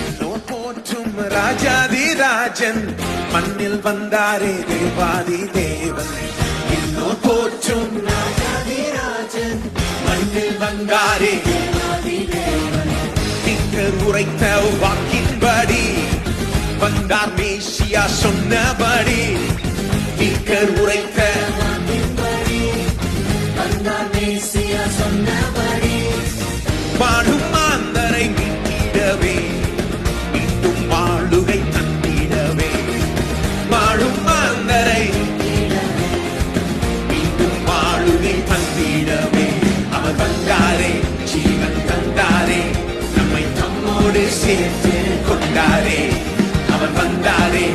இன்னோர் போற்றும் ராஜாதி ராஜன். மண்ணில் வந்தாரே தேவாதி தேவன். இன்னோர் போற்றும் ராஜாதி ராஜன். மண்ணில் வந்தாரே தேவாதி தேவன். நீங்கள் உரைத்த வாக்கின்படி வந்தார் மேசியா சொன்னபடி நீங்கள் உரைத்த வாக்கின்படி வந்தார் மேசியா சொன்னபடி. சேர்த்து கொண்டாரே. அவன் வந்தாரே.